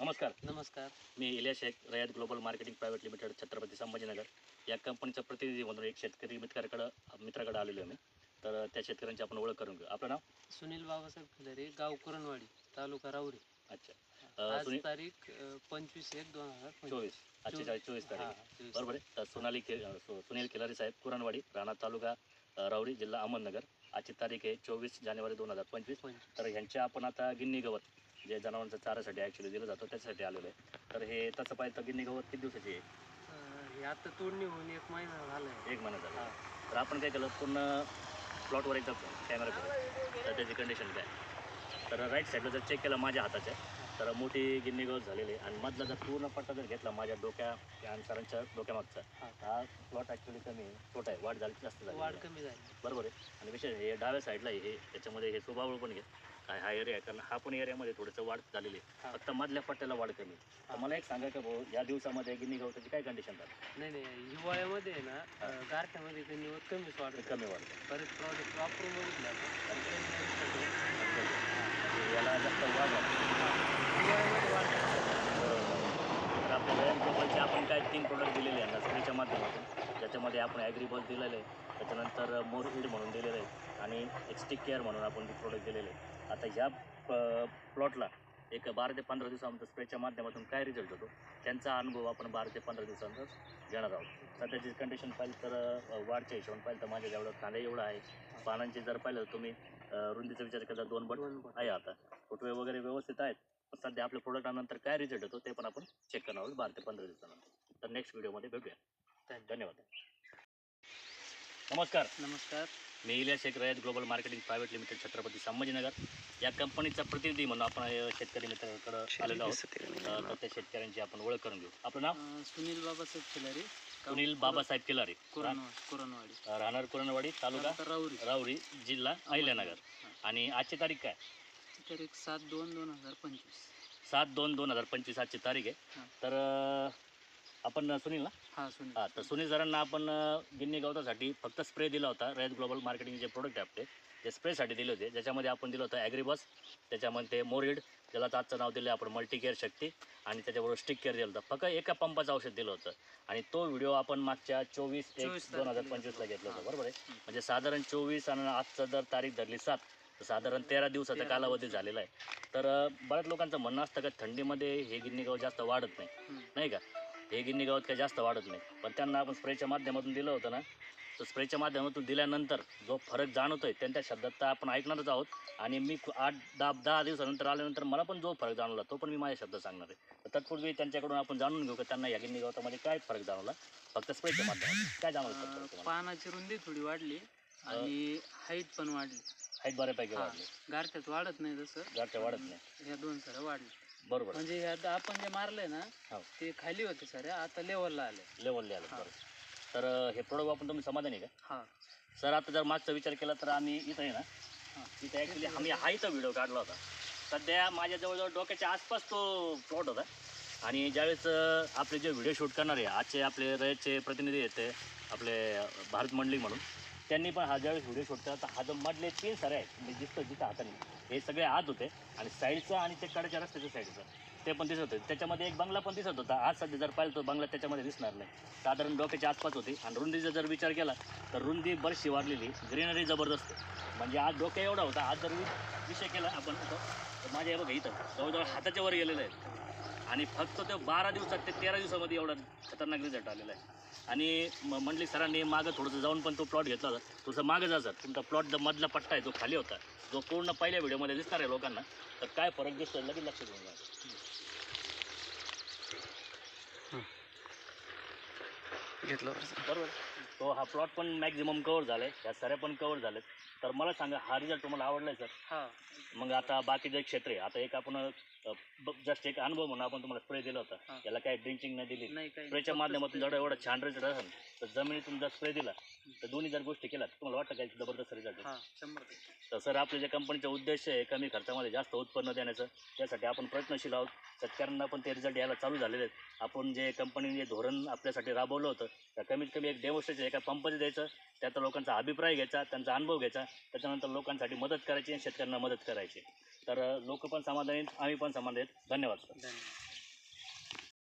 नमस्कार. नमस्कार. मी Iliya Shaikh Rayat global marketing private limited Chhatrapati Sambhajinagar. या कंपनीचा प्रतिनिधी म्हणून एक शेतकरी मित्राकडं मित्राकडे आलेलो आहे मी. तर त्या शेतकऱ्यांची आपण ओळख करून घेऊ. आपलं नाव? सुनील बाबासाहेब खिलारे गाव कुरणवाडी तालुका राऊरी. अच्छा. अं, आज सुनील? तारीख पंचवीस एक दोन हजार पंचवीस. चोवीस. अठ्ठेचाळीस चोवीस. हा, तारीख. चोवीस. बरोबर आहे. तर सोनाली के अं, सु- सुनील केलारी साहेब कुरणवाडी राणा तालुका अं, राऊरी जिल्हा अहमदनगर. आजची तारीख आहे चोवीस जानेवारी दोन हजार पंचवीस. पंचवीस. तर ह्यांच्या आपण आता गिन्नी गवत जे जनावरांच्या चारासाठी ॲक्च्युली दिलं जातं त्याच्यासाठी आलेलं आहे. तर हे तसं पाहिजे तर गिन्नी गवत किती दिवसाची आहे? हे आता तोडणी होऊन एक महिना झालाय. एक महिना झाला. तर आपण काय केलं पूर्ण प्लॉटवर एकदा कॅमेरा करू. तर त्याची कंडिशन काय? तर राईट साईडला जर चेक केलं माझ्या हाताच्या तर मोठी गिन्नी गवत झालेली आहे. आणि मधला जर पूर्ण पट्टा जर घेतला माझ्या डोक्या आणि सरांच्या डोक्यामागचा हा. प्लॉट ॲक्च्युली कमी आहे. छोटा आहे. वाढ झाली जास्त झाली वाढ कमी झाली. बरोबर आहे. आणि विशेष हे डाव्या साईडला आहे. हे त्याच्यामध्ये हे सुबावळ पण घे काय हा एरिया आहे कारण हा पण एरियामध्ये थोडंसं वाढ झालेली आहे हा. फक्त मधल्या पट्ट्याला वाढ कमी. तर हा. मला एक सांगा का भाऊ या दिवसामध्ये गिन्नी गवताची काय कंडिशन झाली नाही नाही हिवाळ्यामध्ये आहे ना गारठ्यामध्ये कमी व कमीच वाढत कमी वाढते बरेच प्रॉडक्ट वापरून बघितलं आपण. आणि कमी नाही दिसलं. याला जास्त वाढ हिवाळ्यामध्ये तर आपण काय तीन प्रोडक्ट दिलेले आहे नर्सरीच्या माध्यमातून ज्याच्यामध्ये आपण ॲग्रीबॉल दिलेलं आहे त्याच्यानंतर मोर ईड म्हणून दिलेलं आहे आणि स्टिक केअर म्हणून आपण प्रोडक्ट दिलेले आता ह्या प्लॉटला एक बारा ते पंधरा दिवसानंतर स्प्रेच्या माध्यमातून काय रिझल्ट होतो? त्यांचा अनुभव आपण बारा ते पंधरा दिवसानंतर घेणार आहोत. सध्याची कंडिशन पाहिली तर वाढच्या हिशोबाने पाहिलं तर माझ्या जेवढं कांदा एवढं आहे. पानांची जर पाहिलं तर तुम्ही रुंदीचा विचार केला दोन बट. आहे आता. फुटवे वगैरे व्यवस्थित आहेत. पण सध्या आपल्या प्रोडक्ट आल्यानंतर काय रिझल्ट होतो ते पण आपण चेक करणार आहोत बारा ते पंधरा दिवसानंतर. तर नेक्स्ट व्हिडिओमध्ये भेटूया. धन्यवाद. नमस्कार. नमस्कार. मी Iliya Shaikh Rayat global marketing private limited Chhatrapati Sambhajinagar. या कंपनीचा प्रतिनिधी म्हणून आपण शेतकरी मित्राकडे आलेलो आहोत. तर त्या शेतकऱ्यांची आपण ओळख करून घेऊ. आपलं नाव? सुनील बाबासाहेब खिलारे. सुनील बाबासाहेब किलारे कुरणवाडी. राहणार कुरणवाडी तालुका राऊरी राऊरी जिल्हा अहिल्यानगर. आणि आजची तारीख काय? तारीख सात दोन दोन हजार पंचवीस. सात दोन दोन हजार पंचवीस आजची तारीख आहे. तर आपण सुनील ना हा सुनील. हा तर सुनील सरांना आपण गिन्नी गवतासाठी फक्त स्प्रे दिला होता रयत ग्लोबल मार्केटिंग जे प्रोडक्ट आहे आपले. ते स्प्रेसाठी दिले होते. ज्याच्यामध्ये आपण दिलं होतं ॲग्रीबॉस त्याच्यामध्ये मोरिड ज्याला आजचं नाव दिलं आपण मल्टीकेअर शक्ती आणि त्याच्याबरोबर स्टिक केअर दिलं होतं. फक्त एका पंपाचं औषध दिलं होतं. आणि तो व्हिडिओ आपण मागच्या चोवीस एक 24 दोन हजार पंचवीसला घेतला होता. बरोबर आहे? म्हणजे साधारण चोवीस आणि आजचं जर तारीख धरली सात तर साधारण तेरा दिवसाचा कालावधी. झालेला आहे. तर बऱ्याच लोकांचं म्हणणं असतं का थंडीमध्ये हे गिन्नी गवत जास्त वाढत नाही. नाही का? हे गिन्नी गवत काही जास्त वाढत नाही. पण त्यांना आपण स्प्रेच्या माध्यमातून दिलं होतं ना तर स्प्रेच्या माध्यमातून दिल्यानंतर जो फरक जाणवतोय त्यांच्या शब्दात तर आपण ऐकणारच आहोत. आणि मी आठ दहा दहा दिवसानंतर आल्यानंतर मला पण जो फरक जाणवला तो पण मी माझ्या शब्दात सांगणार आहे. तर तत्पूर्वी त्यांच्याकडून आपण जाणून घेऊ की त्यांना या गिन्नी गवतामध्ये काय फरक जाणवला? फक्त स्प्रेच्या माध्यमातून. काय जाणवलं पानाची रुंदी थोडी वाढली आणि हाईट पण वाढली. हाईट बऱ्यापैकी. वाढली. गारठ्यात वाढत नाही तसं घरच्या वाढत नाही. ह्या दोन सऱ्या वाढले बरोबर. म्हणजे ह्या द- आपण जे मारलंय ना हो. ते खाली होते सऱ्या आता लेवलला आले. लेवलला आलं हा. बरोबर. तर अं, हे प्रोडक्ट वापरून तुम्ही समाधानी आहे का? हा. सर आता जर मागचा विचार केला तर आम्ही इथं आहे ना हा. इथं ॲक्च्युली आम्ही हा इथं व्हिडिओ काढला होता. सध्या माझ्या जवळजवळ डोक्याच्या आसपास तो प्लॉट होता. आणि ज्यावेळेस अं, आपले जे व्हिडिओ शूट करणारे आजचे आपले रयतचे प्रतिनिधी आहेत ते आपले भारत मंडळी म्हणून त्यांनी पण हा ज्यावेळेस व्हिडिओ शूट केला तर हा जो मधले तीन सर आहेत म्हणजे दिसतं जिथं हाताने हे सगळे आत होते. आणि साईडचं आणि ते कडेच्या रस्त्याच्या साईडचं ते पण दिसत होते. त्याच्यामध्ये एक बंगला पण दिसत होता. आज सध्या जर पाहिलं तर बंगला त्याच्यामध्ये दिसणार नाही. साधारण डोक्याच्या आसपास होती. आणि रुंदीचा जर विचार केला तर रुंदी बरीचशी वाढलेली ग्रीनरी जबरदस्त. म्हणजे आज डोक्या एवढा होता. आज जर विषय केला आपण तर माझ्या बघा इथं जवळजवळ हाताच्या वर गेलेलं आहे. आणि फक्त ते बारा दिवसात ते तेरा दिवसामध्ये एवढा खतरनाक रिझल्ट आलेला आहे. आणि म- मंडळी सरांनी मागं थोडंसं जाऊन पण तो प्लॉट घेतला होता. थोडंसं मागं जा सर. तुमचा प्लॉट जो मधला पट्टा आहे जो खाली होता. जो पूर्ण पहिल्या व्हिडिओमध्ये दिसणार आहे लोकांना. तर काय फरक दिसतोय लगेच लक्ष देऊन जा घेतलं बरोबर तो हा प्लॉट पण मॅक्झिमम कवर झालाय. ह्या सऱ्या पण कवर झालेत तर मला सांगा हा रिझल्ट तुम्हाला आवडलाय सर हा. मग आता बाकी जे क्षेत्र आहे आता एक आपण जस्ट एक अनुभव म्हणून आपण तुम्हाला स्प्रे दिला होता. हा. याला काय ड्रिंचिंग नाही दिली. नाही काही स्प्रेच्या माध्यमातून. जर एवढं छान रिझल्ट असेल तर जमिनीतून जर स्प्रे दिला तर दोन्ही जर गोष्टी केल्या तर तुम्हाला वाटतं काय जबरदस्त रिझल्ट हा शंभर टक्के. तर सर आपल्या ज्या कंपनीचा उद्देश आहे कमी खर्चामध्ये जास्त उत्पन्न देण्याचं त्यासाठी आपण प्रयत्नशील आहोत. शेतकऱ्यांना पण ते रिझल्ट यायला चालू झालेले आहेत. आपण जे कंपनीने जे धोरण आपल्यासाठी राबवलं होतं तर कमीत कमी एक डेमोस्ट्रेशन एका पंपाचं द्यायचं त्यात लोकांचा अभिप्राय घ्यायचा त्यांचा अनुभव घ्यायचा त्याच्यानंतर लोकांसाठी मदत करायची आणि शेतकऱ्यांना मदत करायची. तर लोक पण समाधानी आहेत, आम्ही पण समाधानी धन्यवाद सर. धन्यवाद.